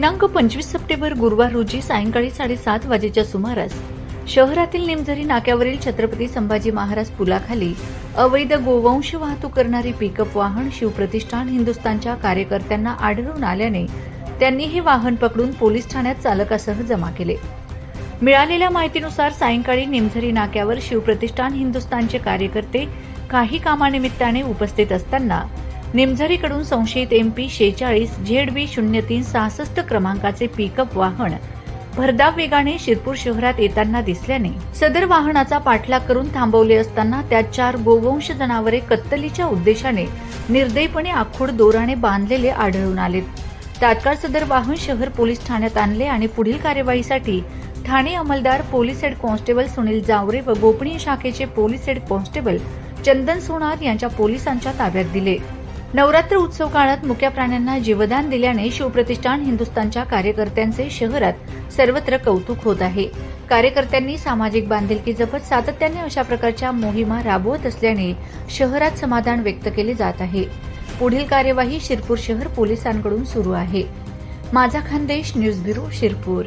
दिनांक पंचवीस सप्टेंबर गुरुवार रोजी सायंकाळी साडेसात वाजेच्या सुमारास शहरातील निमझरी नाक्यावरील छत्रपती संभाजी महाराज पुलाखाली अवैध गोवंश वाहतूक करणारी पिकअप वाहन शिवप्रतिष्ठान हिंदुस्थानच्या कार्यकर्त्यांना आढळून आल्याने त्यांनी हे वाहन पकडून पोलीस ठाण्यात चालकासह जमा केले. मिळालेल्या माहितीनुसार सायंकाळी निमझरी नाक्यावर शिवप्रतिष्ठान हिंदुस्थानचे कार्यकर्ते काही कामानिमित्ताने उपस्थित असताना निमझरीकडून संशयित एम पी शेचाळीस झेड बी शून्य तीन सहासष्ट क्रमांकाचे पिकअप वाहन भरधाव वेगाने शिरपूर शहरात येताना दिसल्याने सदर वाहनाचा पाठलाग करून थांबवले असताना त्यात चार गोवंश जनावरे कत्तलीच्या उद्देशाने निर्दयीपणे आखूड दोराने बांधलेले आढळून आले तात्काळ सदर वाहन शहर पोलीस ठाण्यात आणले आणि पुढील कार्यवाहीसाठी ठाणे अंमलदार police head constable Sunil Javare व गोपनीय शाखेचे police head constable Chandan Sonar यांच्या पोलिसांच्या ताब्यात दिले. नवरात्र उत्सव काळात मुक्या प्राण्यांना जीवदान दिल्याने शिवप्रतिष्ठान हिंदुस्थानच्या कार्यकर्त्यांचे शहरात सर्वत्र कौतुक होत आहे. कार्यकर्त्यांनी सामाजिक बांधिलकी जपत सातत्याने अशा प्रकारच्या मोहिमा राबवत असल्याने शहरात समाधान व्यक्त केले जात आहे. पुढील कार्यवाही शिरपूर शहर पोलिसांकडून सुरू आहे. माझा खानदेश न्यूज ब्युरो शिरपूर.